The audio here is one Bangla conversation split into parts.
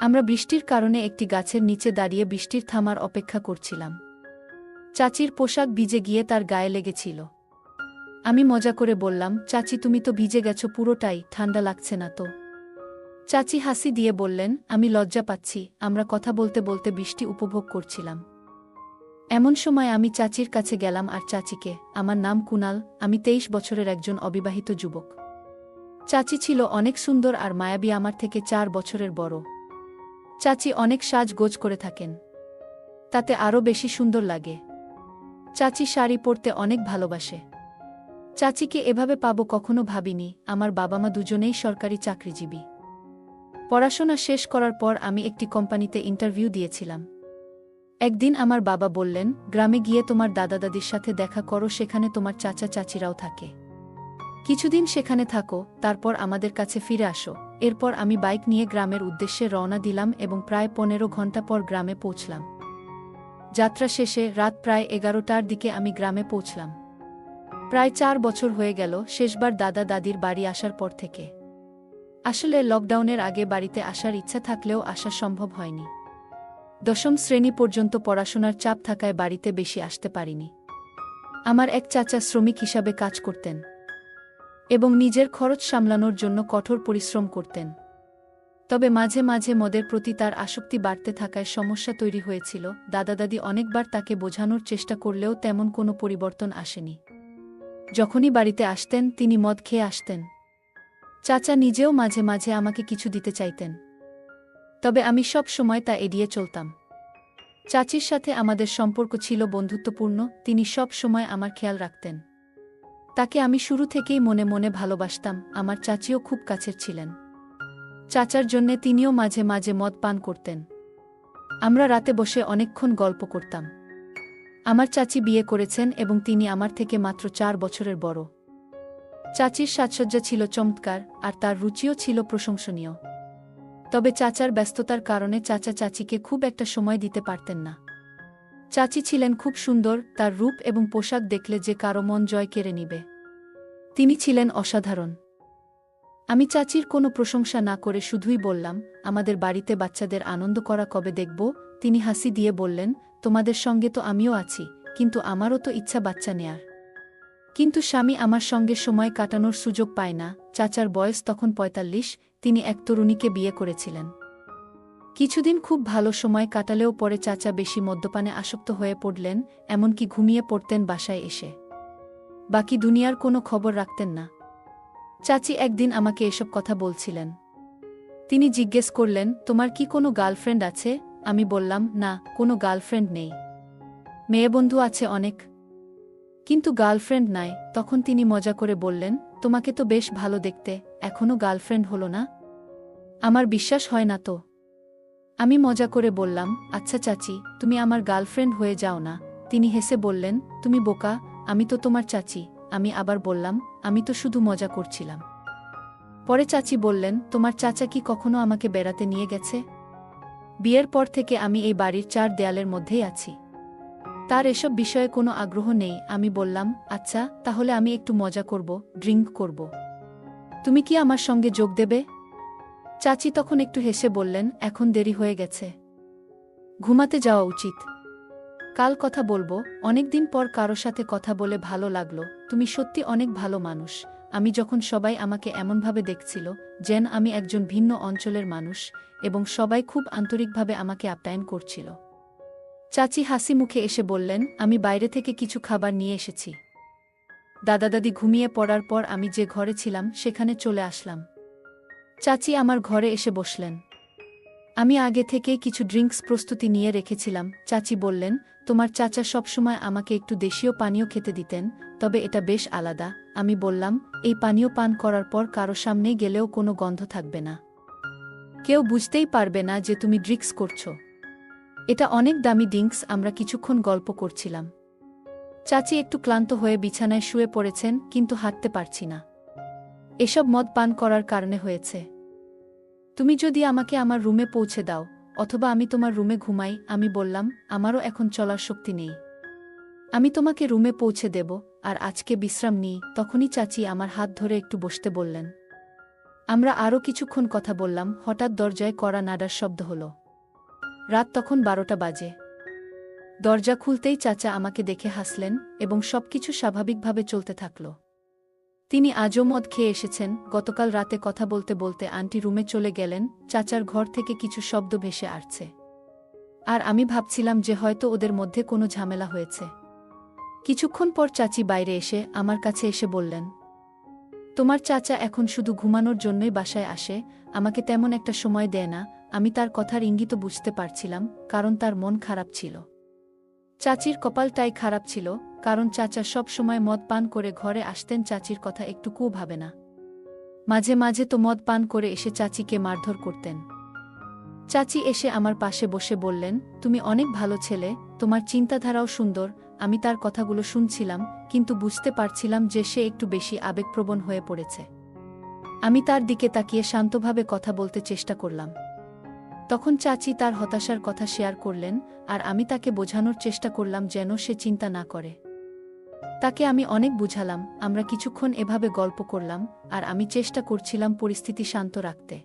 আমরা বৃষ্টির কারণে একটি গাছের নিচে দাঁড়িয়ে বৃষ্টির থামার অপেক্ষা করছিলাম। চাচির পোশাক ভিজে গিয়ে তার গায়ে লেগেছিল। আমি মজা করে বললাম, চাচি, তুমি তো ভিজে গেছো, পুরোটাই, ঠান্ডা লাগছে না তো? চাচি হাসি দিয়ে বললেন, আমি লজ্জা পাচ্ছি, আমরা কথা বলতে বলতে বৃষ্টি উপভোগ করছিলাম। এমন সময় আমি চাচির কাছে গেলাম আর চাচিকে, আমার নাম কুনাল, আমি তেইশ বছরের একজন অবিবাহিত যুবক। চাচি ছিল অনেক সুন্দর আর মায়াবী, আমার থেকে চার বছরের বড়। চাচি অনেক সাজগোজ করে থাকেন। তাতে আরও বেশি সুন্দর লাগে। চাচি শাড়ি পরতে অনেক ভালোবাসে। চাচিকে এভাবে পাবো কখনো ভাবিনি, আমার বাবা মা দুজনেই সরকারি চাকরিজীবী। পড়াশোনা শেষ করার পর আমি একটি কোম্পানিতে ইন্টারভিউ দিয়েছিলাম। একদিন আমার বাবা বললেন, গ্রামে গিয়ে তোমার দাদা দাদির সাথে দেখা করো, সেখানে তোমার চাচা চাচিরাও থাকে। কিছুদিন সেখানে থাকো, তারপর আমাদের কাছে ফিরে আসো। এরপর আমি বাইক নিয়ে গ্রামের উদ্দেশ্যে রওনা দিলাম এবং প্রায় পনেরো ঘণ্টা পর গ্রামে পৌঁছলাম। যাত্রা শেষে রাত প্রায় এগারোটার দিকে আমি গ্রামে পৌঁছলাম। প্রায় চার বছর হয়ে গেল শেষবার দাদা দাদির বাড়ি আসার পর থেকে। আসলে লকডাউনের আগে বাড়িতে আসার ইচ্ছা থাকলেও আসা সম্ভব হয়নি। দশম শ্রেণি পর্যন্ত পড়াশোনার চাপ থাকায় বাড়িতে বেশি আসতে পারিনি। আমার এক চাচা শ্রমিক হিসাবে কাজ করতেন। এবং নিজের খরচ সামলানোর জন্য কঠোর পরিশ্রম করতেন। তবে মাঝে মাঝে মদের প্রতি তার আসক্তি বাড়তে থাকায় সমস্যা তৈরি হয়েছিল। দাদা দাদি অনেকবার তাকে বোঝানোর চেষ্টা করলেও তেমন কোনো পরিবর্তন আসেনি। যখনই বাড়িতে আসতেন, তিনি মদ খেয়ে আসতেন। চাচা নিজেও মাঝে মাঝে আমাকে কিছু দিতে চাইতেন। তবে আমি সব সময় তা এড়িয়ে চলতাম। চাচির সাথে আমাদের সম্পর্ক ছিল বন্ধুত্বপূর্ণ, তিনি সব সময় আমার খেয়াল রাখতেন। তাকে আমি শুরু থেকেই মনে মনে ভালোবাসতাম, আমার চাচিও খুব কাছের ছিলেন। চাচার জন্যে তিনিও মাঝে মাঝে মদ পান করতেন। আমরা রাতে বসে অনেকক্ষণ গল্প করতাম। আমার চাচি বিয়ে করেছেন এবং তিনি আমার থেকে মাত্র চার বছরের বড়। চাচির সাজসজ্জা ছিল চমৎকার, আর তার রুচিও ছিল প্রশংসনীয়। তবে চাচার ব্যস্ততার কারণে চাচা চাচিকে খুব একটা সময় দিতে পারতেন না। চাচি ছিলেন খুব সুন্দর, তার রূপ এবং পোশাক দেখলে যে কারও মন জয় কেড়ে নিবে। তিনি ছিলেন অসাধারণ। আমি চাচির কোনো প্রশংসা না করে শুধুই বললাম, আমাদের বাড়িতে বাচ্চাদের আনন্দ করা কবে দেখব? তিনি হাসি দিয়ে বললেন, তোমাদের সঙ্গে তো আমিও আছি, কিন্তু আমারও তো ইচ্ছা বাচ্চা নেয়ার। কিন্তু স্বামী আমার সঙ্গে সময় কাটানোর সুযোগ পায় না। চাচার বয়স তখন পঁয়তাল্লিশ, তিনি এক তরুণীকে বিয়ে করেছিলেন। কিছুদিন খুব ভালো সময় কাটালেও পরে চাচা বেশি মদ্যপানে আসক্ত হয়ে পড়লেন, এমনকি ঘুমিয়ে পড়তেন বাসায় এসে। বাকি দুনিয়ার কোনো খবর রাখতেন না। চাচি একদিন আমাকে এসব কথা বলছিলেন। তিনি জিজ্ঞেস করলেন, তোমার কি কোনো গার্লফ্রেন্ড আছে? আমি বললাম, না, কোনো গার্লফ্রেন্ড নেই। মেয়ে বন্ধু আছে অনেক। কিন্তু গার্লফ্রেন্ড নাই। তখন তিনি মজা করে বললেন, তোমাকে তো বেশ ভালো দেখতে এখনও গার্লফ্রেন্ড হলো না? আমার বিশ্বাস হয় না তো। আমি মজা করে বললাম আচ্ছা চাচি, তুমি আমার গার্লফ্রেন্ড হয়ে যাও না। তিনি হেসে বললেন, তুমি বোকা, আমি তো তোমার চাচি। আমি আবার বললাম, আমি তো শুধু মজা করছিলাম। পরে চাচি বললেন, তোমার চাচা কি কখনো আমাকে বেড়াতে নিয়ে গেছে? বিয়ের পর থেকে আমি এই বাড়ির চার দেয়ালের মধ্যেই আছি। তার এসব বিষয়ে কোনো আগ্রহ নেই। আমি বললাম আচ্ছা তাহলে আমি একটু মজা করব, ড্রিঙ্ক করব। তুমি কি আমার সঙ্গে যোগ দেবে? চাচি তখন একটু হেসে বললেন, এখন দেরি হয়ে গেছে। ঘুমাতে যাওয়া উচিত। কাল কথা বলব অনেকদিন পর কারও সাথে কথা বলে ভালো লাগল। তুমি সত্যি অনেক ভালো মানুষ। আমি যখন সবাই আমাকে এমনভাবে দেখছিল, যেন আমি একজন ভিন্ন অঞ্চলের মানুষ এবং সবাই খুব আন্তরিকভাবে আমাকে আপ্যায়ন করছিল। চাচি হাসি মুখে এসে বললেন, আমি বাইরে থেকে কিছু খাবার নিয়ে এসেছি। দাদা দাদি ঘুমিয়ে পড়ার পর আমি যে ঘরে ছিলাম, সেখানে চলে আসলাম। চাচি আমার ঘরে এসে বসলেন। আমি আগে থেকেই কিছু ড্রিঙ্কস প্রস্তুতি নিয়ে রেখেছিলাম। চাচি বললেন, তোমার চাচা সবসময় আমাকে একটু দেশীয় পানীয় খেতে দিতেন, তবে এটা বেশ আলাদা। আমি বললাম, এই পানীয় পান করার পর কারও সামনে গেলেও কোনো গন্ধ থাকবে না। কেউ বুঝতেই পারবে না যে তুমি ড্রিঙ্কস করছ। এটা অনেক দামি ড্রিঙ্কস, আমরা কিছুক্ষণ গল্প করছিলাম। চাচি একটু ক্লান্ত হয়ে বিছানায় শুয়ে পড়েছেন, কিন্তু হাঁটতে পারছি না। এসব মদ পান করার কারণে হয়েছে। তুমি যদি আমাকে আমার রুমে পৌঁছে দাও, অথবা আমি তোমার রুমে ঘুমাই, আমি বললাম, আমারও এখন চলার শক্তি নেই। আমি তোমাকে রুমে পৌঁছে দেব, আর আজকে বিশ্রাম নিই, তখনই চাচি আমার হাত ধরে একটু বসতে বললেন। আমরা আরও কিছুক্ষণ কথা বললাম, হঠাৎ দরজায় কড়া নাডার শব্দ হল। রাত তখন বারোটা বাজে। দরজা খুলতেই চাচা আমাকে দেখে হাসলেন, এবং সবকিছু স্বাভাবিকভাবে চলতে থাকল। তিনি আজও মদ খেয়ে এসেছেন, গতকাল রাতে কথা বলতে বলতে আন্টি রুমে চলে গেলেন, চাচার ঘর থেকে কিছু শব্দ ভেসে আসছে। আর আমি ভাবছিলাম যে হয়তো ওদের মধ্যে কোনো ঝামেলা হয়েছে। কিছুক্ষণ পর চাচি বাইরে এসে আমার কাছে এসে বললেন, তোমার চাচা এখন শুধু ঘুমানোর জন্যই বাসায় আসে, আমাকে তেমন একটা সময় দেয় না, আমি তার কথার ইঙ্গিত বুঝতে পারছিলাম, কারণ তার মন খারাপ ছিল। চাচির কপালটাই খারাপ ছিল কারণ চাচা সব সময় মদ পান করে ঘরে আসতেন, চাচির কথা একটুকুও ভাবে না। মাঝে মাঝে তো মদ পান করে এসে চাচিকে মারধর করতেন। চাচি এসে আমার পাশে বসে বললেন, তুমি অনেক ভালো ছেলে, তোমার চিন্তাধারাও সুন্দর, আমি তার কথাগুলো শুনছিলাম, কিন্তু বুঝতে পারছিলাম যে সে একটু বেশি আবেগপ্রবণ হয়ে পড়েছে। আমি তার দিকে তাকিয়ে শান্তভাবে কথা বলতে চেষ্টা করলাম। তখন চাচি তার হতাশার কথা শেয়ার করলেন, আর আমি তাকে বোঝানোর চেষ্টা করলাম যেন সে চিন্তা না করে। তাকে আমি অনেক বুঝালাম, আমরা কিছুক্ষণ এভাবে গল্প করলাম, আর আমি চেষ্টা করছিলাম পরিস্থিতি শান্ত রাখতে।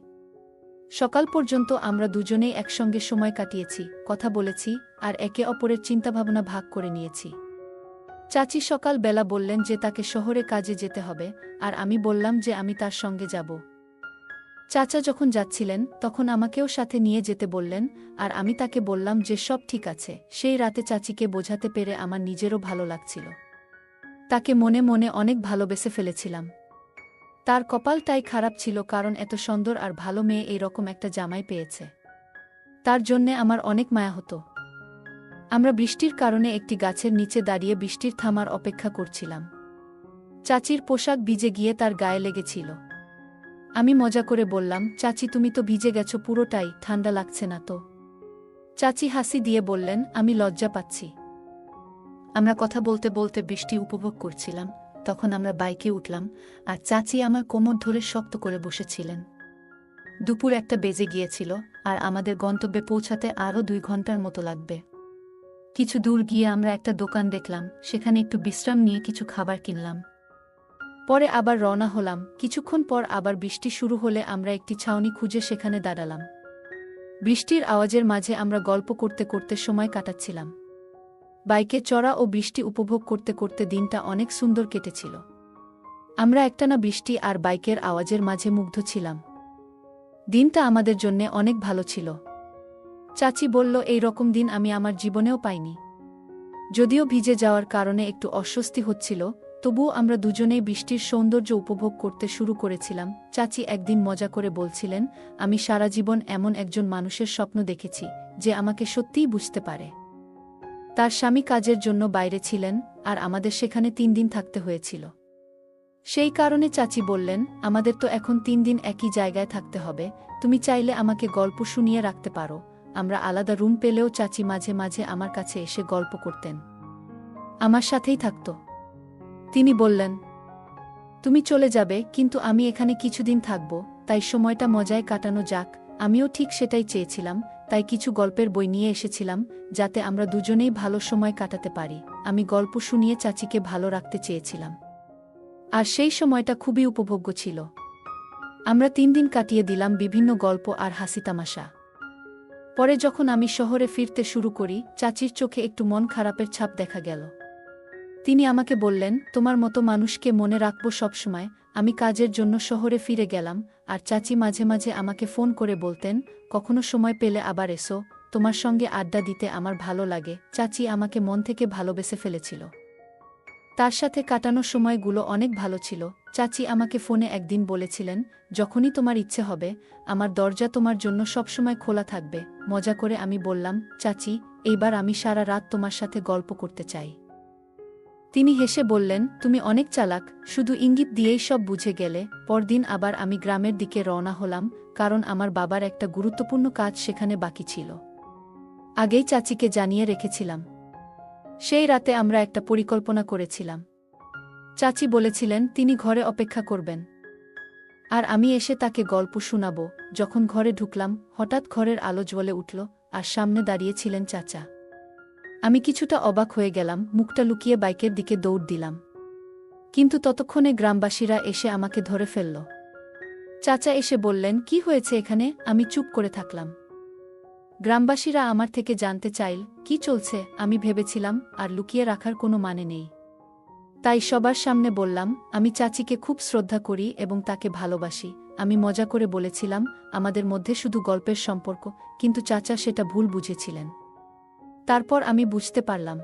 সকাল পর্যন্ত আমরা দুজনেই একসঙ্গে সময় কাটিয়েছি, কথা বলেছি, আর একে অপরের চিন্তাভাবনা ভাগ করে নিয়েছি। চাচি সকাল বেলা বললেন যে তাকে শহরে কাজে যেতে হবে, আর আমি বললাম যে আমি তার সঙ্গে যাব। চাচা যখন যাচ্ছিলেন, তখন আমাকেও সাথে নিয়ে যেতে বললেন, আর আমি তাকে বললাম যে সব ঠিক আছে, সেই রাতে চাচিকে বোঝাতে পেরে আমার নিজেরও ভালো লাগছিল। তাকে মনে মনে অনেক ভালোবেসে ফেলেছিলাম। তার কপালটাই খারাপ ছিল কারণ এত সুন্দর আর ভালো মেয়ে এই রকম একটা জামাই পেয়েছে। তার জন্যে আমার অনেক মায়া হতো। আমরা বৃষ্টির কারণে একটি গাছের নিচে দাঁড়িয়ে বৃষ্টির থামার অপেক্ষা করছিলাম। চাচির পোশাক ভিজে গিয়ে তার গায়ে লেগেছিল। আমি মজা করে বললাম, চাচি, তুমি তো ভিজে গেছো, পুরোটাই, ঠান্ডা লাগছে না তো? চাচি হাসি দিয়ে বললেন, আমি লজ্জা পাচ্ছি। আমরা কথা বলতে বলতে বৃষ্টি উপভোগ করছিলাম। তখন আমরা বাইকে উঠলাম আর চাচি আমার কোমর ধরে শক্ত করে বসেছিলেন। দুপুর একটা বেজে গিয়েছিল আর আমাদের গন্তব্যে পৌঁছাতে আরও দুই ঘণ্টার মতো লাগবে। কিছু দূর গিয়ে আমরা একটা দোকান দেখলাম, সেখানে একটু বিশ্রাম নিয়ে কিছু খাবার কিনলাম। পরে আবার রওনা হলাম, কিছুক্ষণ পর আবার বৃষ্টি শুরু হলে আমরা একটি ছাউনি খুঁজে সেখানে দাঁড়ালাম। বৃষ্টির আওয়াজের মাঝে আমরা গল্প করতে করতে সময় কাটাচ্ছিলাম। বাইকে চড়া ও বৃষ্টি উপভোগ করতে করতে দিনটা অনেক সুন্দর কেটেছিল। আমরা একটানা বৃষ্টি আর বাইকের আওয়াজের মাঝে মুগ্ধ ছিলাম। দিনটা আমাদের জন্যে অনেক ভালো ছিল। চাচি বলল, এই রকম দিন আমি আমার জীবনেও পাইনি। যদিও ভিজে যাওয়ার কারণে একটু অস্বস্তি হচ্ছিল, তবুও আমরা দুজনেই বৃষ্টির সৌন্দর্য উপভোগ করতে শুরু করেছিলাম। চাচি একদিন মজা করে বলছিলেন, আমি সারা জীবন এমন একজন মানুষের স্বপ্ন দেখেছি, যে আমাকে সত্যিই বুঝতে পারে। তার স্বামী কাজের জন্য বাইরে ছিলেন আর আমাদের সেখানে তিন দিন থাকতে হয়েছিল। সেই কারণে চাচি বললেন, আমাদের তো এখন তিন দিন একই জায়গায় থাকতে হবে। তুমি চাইলে আমাকে গল্প শুনিয়ে রাখতে পারো। আমরা আলাদা রুম পেলেও চাচি মাঝে মাঝে আমার কাছে এসে গল্প করতেন। আমার সাথেই থাকত। তিনি বললেন, তুমি চলে যাবে, কিন্তু আমি এখানে কিছুদিন থাকব, তাই সময়টা মজায় কাটানো যাক। আমিও ঠিক সেটাই চেয়েছিলাম তাই কিছু গল্পের বই নিয়ে এসেছিলাম, যাতে আমরা দুজনেই ভালো সময় কাটাতে পারি। আমি গল্প শুনিয়ে চাচিকে ভালো রাখতে চেয়েছিলাম। আর সেই সময়টা খুবই উপভোগ্য ছিল। আমরা তিন দিন কাটিয়ে দিলাম বিভিন্ন গল্প আর হাসি তামাশা। পরে যখন আমি শহরে ফিরতে শুরু করি, চাচির চোখে একটু মন খারাপের ছাপ দেখা গেল। তিনি আমাকে বললেন, তোমার মতো মানুষকে মনে রাখব সবসময় আমি কাজের জন্য শহরে ফিরে গেলাম, আর চাচি মাঝে মাঝে আমাকে ফোন করে বলতেন, কখনো সময় পেলে আবার এসো, তোমার সঙ্গে আড্ডা দিতে আমার ভালো লাগে। চাচি আমাকে মন থেকে ভালোবেসে ফেলেছিল। তার সাথে কাটানো সময়গুলো অনেক ভালো ছিল। চাচি আমাকে ফোনে একদিন বলেছিলেন, যখনই তোমার ইচ্ছে হবে, আমার দরজা তোমার জন্য সবসময় খোলা থাকবে। মজা করে আমি বললাম, চাচি, এইবার আমি সারা রাত তোমার সাথে গল্প করতে চাই। তিনি হেসে বললেন, তুমি অনেক চালাক, শুধু ইঙ্গিত দিয়েই সব বুঝে গেলে। পরদিন আবার আমি গ্রামের দিকে রওনা হলাম, কারণ আমার বাবার একটা গুরুত্বপূর্ণ কাজ সেখানে বাকি ছিল। আগেই চাচিকে জানিয়ে রেখেছিলাম। সেই রাতে আমরা একটা পরিকল্পনা করেছিলাম। চাচি বলেছিলেন, তিনি ঘরে অপেক্ষা করবেন। আর আমি এসে তাকে গল্প শোনাব। যখন ঘরে ঢুকলাম, হঠাৎ ঘরের আলো জ্বলে উঠল, আর সামনে দাঁড়িয়েছিলেন চাচা। আমি কিছুটা অবাক হয়ে গেলাম, মুখটা লুকিয়ে বাইকের দিকে দৌড় দিলাম। কিন্তু ততক্ষণে গ্রামবাসীরা এসে আমাকে ধরে ফেলল। চাচা এসে বললেন, কি হয়েছে এখানে? আমি চুপ করে থাকলাম। গ্রামবাসীরা আমার থেকে জানতে চাইল, কি চলছে? আমি ভেবেছিলাম, আর লুকিয়ে রাখার কোনো মানে নেই। তাই সবার সামনে বললাম, আমি চাচিকে খুব শ্রদ্ধা করি এবং তাকে ভালোবাসি। আমি মজা করে বলেছিলাম, আমাদের মধ্যে শুধু গল্পের সম্পর্ক। কিন্তু চাচা সেটা ভুল বুঝেছিলেন। তারপর আমি বুঝতে পারলাম।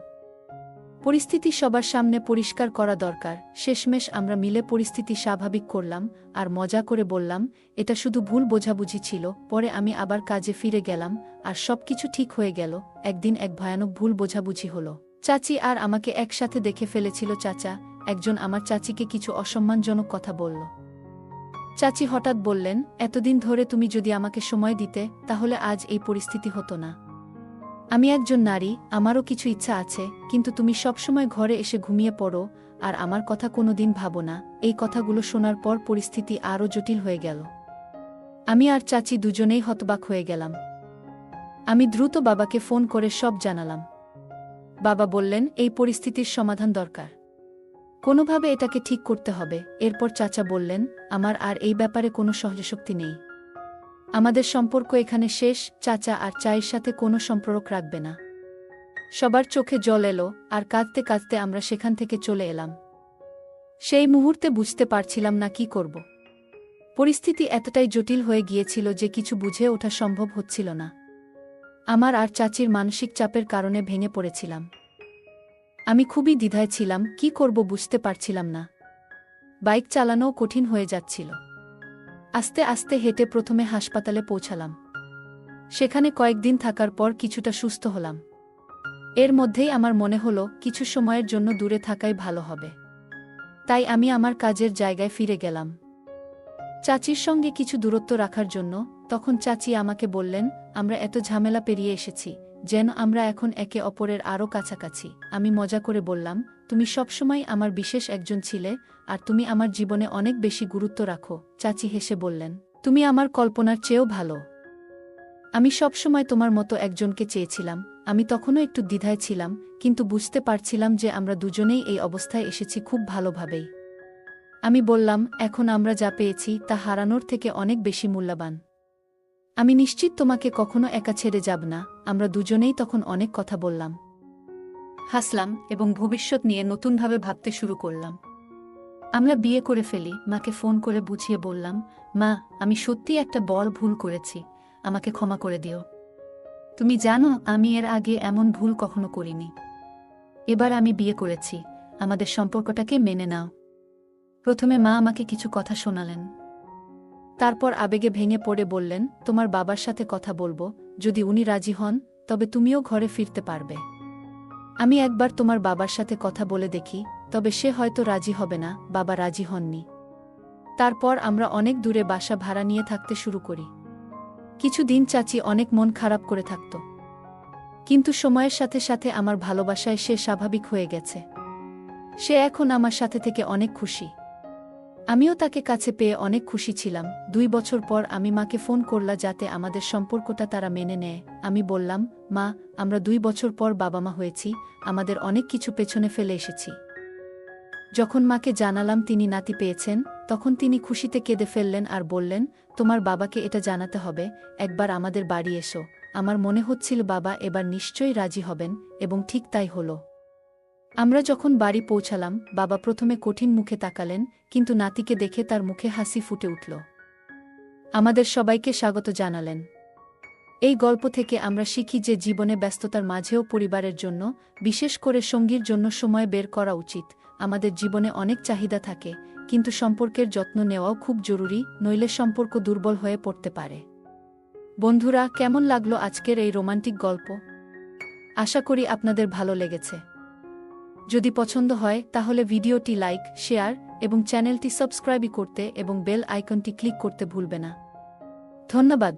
পরিস্থিতি সবার সামনে পরিষ্কার করা দরকার। শেষমেশ আমরা মিলে পরিস্থিতি স্বাভাবিক করলাম আর মজা করে বললাম, এটা শুধু ভুল বোঝাবুঝি ছিল, পরে আমি আবার কাজে ফিরে গেলাম আর সবকিছু ঠিক হয়ে গেল। একদিন এক ভয়ানক ভুল বোঝাবুঝি হলো। চাচি আর আমাকে একসাথে দেখে ফেলেছিল চাচা। একজন আমার চাচিকে কিছু অসম্মানজনক কথা বলল। চাচি হঠাৎ বললেন, এতদিন ধরে তুমি যদি আমাকে সময় দিতে, তাহলে আজ এই পরিস্থিতি হতো না। আমি একজন নারী, আমারও কিছু ইচ্ছা আছে, কিন্তু তুমি সবসময় ঘরে এসে ঘুমিয়ে পড়ো, আর আমার কথা কোনোদিন ভাবো না। এই কথাগুলো শোনার পর পরিস্থিতি আরও জটিল হয়ে গেল। আমি আর চাচি দুজনেই হতবাক হয়ে গেলাম। আমি দ্রুত বাবাকে ফোন করে সব জানালাম। বাবা বললেন, এই পরিস্থিতির সমাধান দরকার। কোনোভাবে এটাকে ঠিক করতে হবে। এরপর চাচা বললেন, আমার আর এই ব্যাপারে কোনো সহজশক্তি নেই। আমাদের সম্পর্ক এখানে শেষ, চাচা আর চায়ের সাথে কোনো সম্পর্ক রাখবে না। সবার চোখে জল এলো, আর কাঁদতে কাঁদতে আমরা সেখান থেকে চলে এলাম। সেই মুহূর্তে বুঝতে পারছিলাম না কি করব। পরিস্থিতি এতটাই জটিল হয়ে গিয়েছিল যে কিছু বুঝে ওঠা সম্ভব হচ্ছিল না। আমার আর চাচির মানসিক চাপের কারণে ভেঙে পড়েছিলাম। আমি খুবই দ্বিধায় ছিলাম, কি করব বুঝতে পারছিলাম না। বাইক চালানোও কঠিন হয়ে যাচ্ছিল। আস্তে আস্তে হেঁটে প্রথমে হাসপাতালে পৌঁছালাম। সেখানে কয়েকদিন থাকার পর কিছুটা সুস্থ হলাম। এর মধ্যেই আমার মনে হলো, কিছু সময়ের জন্য দূরে থাকাই ভালো হবে। তাই আমি আমার কাজের জায়গায় ফিরে গেলাম। চাচির সঙ্গে কিছু দূরত্ব রাখার জন্য তখন চাচি আমাকে বললেন, আমরা এত ঝামেলা পেরিয়ে এসেছি যেন আমরা এখন একে অপরের আরও কাছাকাছি। আমি মজা করে বললাম, তুমি সবসময় আমার বিশেষ একজন ছিলে, আর তুমি আমার জীবনে অনেক বেশি গুরুত্ব রাখো। চাচি হেসে বললেন, তুমি আমার কল্পনার চেয়েও ভালো। আমি সবসময় তোমার মতো একজনকে চেয়েছিলাম। আমি তখনও একটু দ্বিধায় ছিলাম, কিন্তু বুঝতে পারছিলাম যে আমরা দুজনেই এই অবস্থায় এসেছি খুব ভালোভাবেই। আমি বললাম, এখন আমরা যা পেয়েছি তা হারানোর থেকে অনেক বেশি মূল্যবান। আমি নিশ্চিত তোমাকে কখনো একা ছেড়ে যাব না, আমরা দুজনেই তখন অনেক কথা বললাম। হাসলাম এবং ভবিষ্যৎ নিয়ে নতুনভাবে ভাবতে শুরু করলাম। আমরা বিয়ে করে ফেলি, মাকে ফোন করে বুঝিয়ে বললাম, মা, আমি সত্যি একটা বড় ভুল করেছি, আমাকে ক্ষমা করে দিও। তুমি জানো, আমি এর আগে এমন ভুল কখনো করিনি। এবার আমি বিয়ে করেছি, আমাদের সম্পর্কটাকে মেনে নাও। প্রথমে মা আমাকে কিছু কথা শোনালেন। তারপর আবেগে ভেঙে পড়ে বললেন, তোমার বাবার সাথে কথা বলব, যদি উনি রাজি হন, তবে তুমিও ঘরে ফিরতে পারবে। আমি একবার তোমার বাবার সাথে কথা বলে দেখি, তবে সে হয়তো রাজি হবে না, বাবা রাজি হননি। তারপর আমরা অনেক দূরে বাসা ভাড়া নিয়ে থাকতে শুরু করি। কিছুদিন চাচি অনেক মন খারাপ করে থাকত। কিন্তু সময়ের সাথে সাথে আমার ভালোবাসায় সে স্বাভাবিক হয়ে গেছে। সে এখন আমার সাথে থেকে অনেক খুশি। আমিও তাকে কাছে পেয়ে অনেক খুশি ছিলাম। দুই বছর পর আমি মাকে ফোন করলা যাতে আমাদের সম্পর্কটা তারা মেনে নেয়। আমি বললাম, মা, আমরা দুই বছর পর বাবা মা হয়েছি, আমাদের অনেক কিছু পেছনে ফেলে এসেছি। যখন মাকে জানালাম তিনি নাতি পেয়েছেন, তখন তিনি খুশিতে কেঁদে ফেললেন আর বললেন, তোমার বাবাকে এটা জানাতে হবে, একবার আমাদের বাড়ি এসো। আমার মনে হচ্ছিল বাবা এবার নিশ্চয়ই রাজি হবেন এবং ঠিক তাই হলো। আমরা যখন বাড়ি পৌঁছালাম, বাবা প্রথমে কঠিন মুখে তাকালেন, কিন্তু নাতিকে দেখে তার মুখে হাসি ফুটে উঠল। আমাদের সবাইকে স্বাগত জানালেন। এই গল্প থেকে আমরা শিখি যে জীবনে ব্যস্ততার মাঝেও পরিবারের জন্য, বিশেষ করে সঙ্গীর জন্য সময় বের করা উচিত। আমাদের জীবনে অনেক চাহিদা থাকে, কিন্তু সম্পর্কের যত্ন নেওয়াও খুব জরুরি, নইলে সম্পর্ক দুর্বল হয়ে পড়তে পারে। বন্ধুরা, কেমন লাগল আজকের এই রোমান্টিক গল্প? আশা করি আপনাদের ভালো লেগেছে। যদি পছন্দ হয়, তাহলে ভিডিওটি লাইক, শেয়ার এবং চ্যানেলটি সাবস্ক্রাইবই করতে এবং বেল আইকনটি ক্লিক করতে ভুলবে না। ধন্যবাদ।